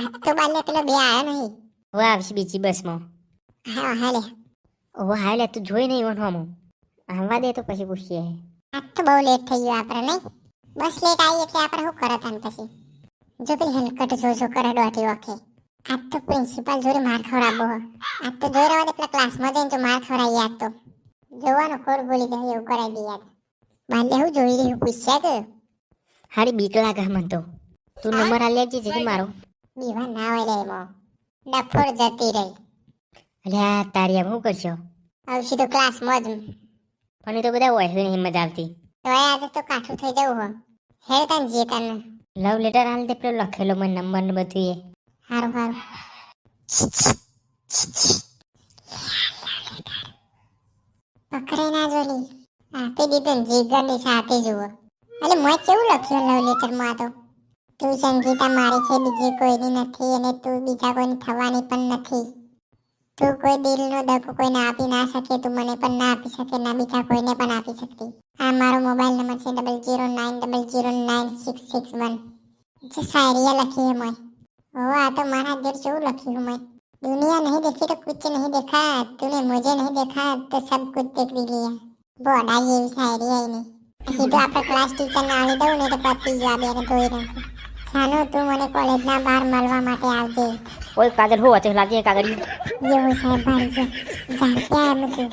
આજ તો બાલે પેલો બે આયો નહીં. હવે આવશે બીજી બસમાં. હા હા લે હવે હા લે તું જોઈ નહીં વનવામાં આવવા દે તો પછી પૂછીએ. આજ તો બહુ લેટ થઈ ગયું આપણે નહીં. બસ લેટ આવી એટલે આપણે શું કરત આમ પછી? જો પેલી હલકટ જો જો કરે દોઢી વખે. આજ તો પ્રિન્સિપાલ જોડે માર ખવડાવો આજ તો જોઈ રહ્યા પેલા ક્લાસમાં જઈને તો માર ખવડાવી આજ તો. જોવાનું ખોર ભૂલી જાય એવું કરાવી દે યાદ. બાલે હું જોઈ રહ્યું પૂછ્યા કે હારી બીક લાગે મને તો. તું નંબર આ લેજે જેથી મારો. બીવા ના હોય લે એમાં. ડફોડ જતી રહી. અલ્યા તારી આમ શું કરશો? આવશે તો ક્લાસમાં જ. પણ એ તો બધા હોય નહીં મજા આવતી. તો આજે તો કાઠું થઈ જવું હો. હે તને જે તને. લવ લેટર હાલ પેલો લખેલો મને નંબર ને બધું એ. હારું હારું. પકડાઈ ના. જોલી આપી દીધું જીગરની સાથે જુઓ. અને મેં કેવું લખ્યું લવ લેટરમાં તો? તું સંગીતા, મારી છે બીજી કોઈની નથી અને તું બીજા કોઈની થવાની પણ નથી. તું કોઈ દિલનો દગો કોઈને આપી ના શકે, તું મને પણ ના આપી શકે, ના બીજા કોઈને પણ આપી શકતી. આ મારો મોબાઈલ નંબર છે double zero nine double zero nine six six one જે શાયરીએ લખી મેં ઓ, આ તો મારા દિલ જેવું લખ્યું મેં દુનિયા નહીં દેખી તો કુછ નહીં દેખા તૂને મુજે નહીં દેખા તો સબ કુછ દેખ લીયા બોડા જેવી શાયરી આવી નહીં સીધું આપણે ક્લાસ ટીચરને આવી દઉં ને તો પતી જવા ધોઈ નાખું. જાનો તું મને કોલેજના બહાર મળવા માટે આવજે. ઓય કાગળ હો અચે લાગે કાગળ એવું સાહેબ ભાઈ જાણતા એમ તું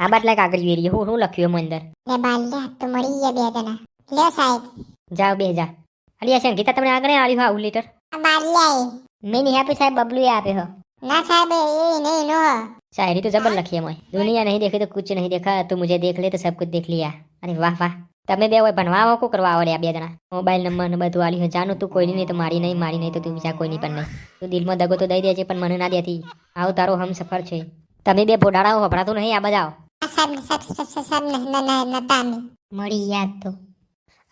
આ બાટલા કાગળ વેરી હો હું લખ્યું એમ અંદર? લે બાલ્યા તો મળી ગયા બે જણા. લ્યો સાહેબ. જાઓ બે જા. અલિયા છે ગીતા તમને આગળ આવ્યું હા લીટર બાલ્યા મેં નહીં આપ્યું સાહેબ બબલુ આપ્યો હો. ના સાહેબ એ નહીં નો શાયરી તો જબર લખી એમાં દુનિયા નહીં દેખે તો કુછ નહીં દેખા તું મુજે દેખ લે તો સબ કુછ દેખ લિયા અરે વાહ વાહ. તમે બે હોય ભણવા આવો કો કરવા આવડે આ બે જણા. મોબાઈલ નંબર ને બધું આલી જાનું તું કોઈની નહીં તો મારી નહીં મારી નહીં તો તું બીજા કોઈની પણ નહીં. તું દિલમાં દગો તો દઈ દેજે પણ મને ના દેતી. આવું તારો હમ સફર છે. તમે બે ભોડાડાઓ વપરાતું નહીં આ બજાઓ મળી યાદ તો.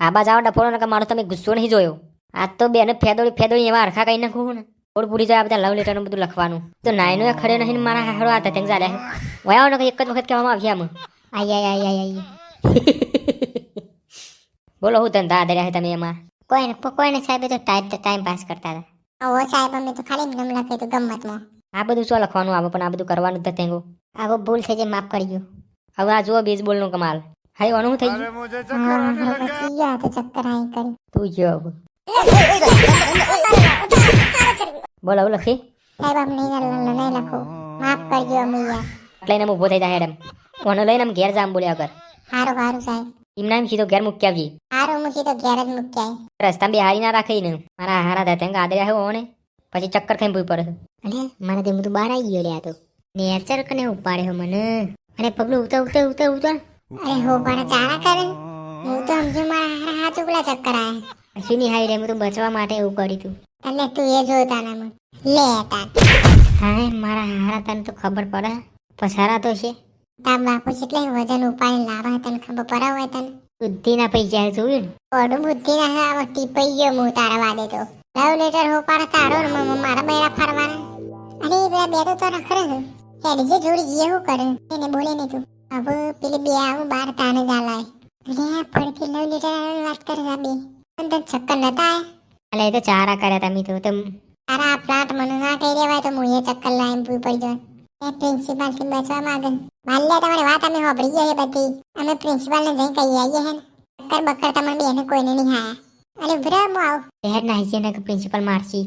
આ બાજાઓ ડફોડો નકા મારો તમે ગુસ્સો નહીં જોયો. આજ તો બેને ફેદોડી ફેદોડી એવા અરખા કઈ નાખું ને. થોડ પૂરી જાય બધા લવ લેટર બધું લખવાનું. તો નાયનો એ ખડે નહીં મારા હાડો આતા તેમ જાડે વયા ને એક જ વખત કહેવામાં આવ્યા આઈ આઈ આઈ આઈ બોલો હું ધંધા આદર્યા છે તમે એમાં? કોઈને કોઈને સાહેબ તો ટાઈમ ટાઈમ પાસ કરતા હતા. ઓ સાહેબ અમે તો ખાલી નામ લખ્યું હતું ગમતમાં. આ બધું શું લખવાનું આવે પણ આ બધું કરવાનું જ તતંગો આવો ભૂલ છે જે માફ કરજો. હવે આ જુઓ બેઝબોલનું કમાલ. હાઈ વાનું થઈ ગયું ગયા ચક્કર આઈ કરી. તું જો બોલો બોલો લખી સાહેબ અમને નહીં લખો. માફ કરજો અમે યાર લઈને ઊભો ઊભો થઈ જાય હેડમ. કોને લઈને આમ ઘેર જામ બોલ્યા કર. સારું સારું સાહેબ. એમના એમ સીધો ઘેર મૂકી આવજે હારું મૂકી તો ઘેર જ મૂકી આવી રસ્તા બે હારી ના રાખે ને મારા હારા થાય તેમ આદર્યા હે ને પછી ચક્કર ખાઈને ભૂઈ પડે અરે મારા તો બધું બહાર આવી ગયો લે આ તો નેચર કને ઉપાડે હો મને અરે પગલું ઉતર ઉતર ઉતર ઉતર અરે હો પણ ચારા કરે હું તો સમજુ મારા હારા હાથ ઉપલા ચક્કર આયા પછી ની હાઈ રે હું તો બચવા માટે એવું કરી તું એટલે તું એ જોતા ના મને લે તા હા મારા હારા તને તો ખબર પડે પસારા તો છે તાર બાપુ વજન ઉપાડી લાવા તને ખબર પડે હોય તને? બુદ્ધિના પૈસા જોયું ને? ઓડું બુદ્ધિ ના હા ટીપાઈ ગયો હું તારા વાદે તો. લવ લેટર હો પાડે તારો ને મારા બૈરા ફરવાના અરે પેલા બે તો તો રખડે છે. હેડ જે જોડી જે હું કરે? એને બોલે ને તું. હવે પેલી બે આવું બાર તાને જાલાય અરે આ ફડકી લવ લેટર વાત કરે આ બે. પણ તને ચક્કર નતા અલે એ તો ચારા કર્યા તમે તો તમ તારા આ પ્લાન્ટ મને ના કહી દેવાય તો હું એ ચક્કર લાઈન પૂરી પડી જાય એ પ્રિન્સિપાલથી બચવા માંગે. માલ્યા, તમારી વાત અમે સાંભળી ગઈ છે બધી. અમે પ્રિન્સિપાલ ને જઈ કહી આવીએ હે બકર બકર તમને બેને કોઈને નહીં હાયા અને ઉભરા હું આવું. શહેર ના હાઈજે ને પ્રિન્સિપાલ મારસી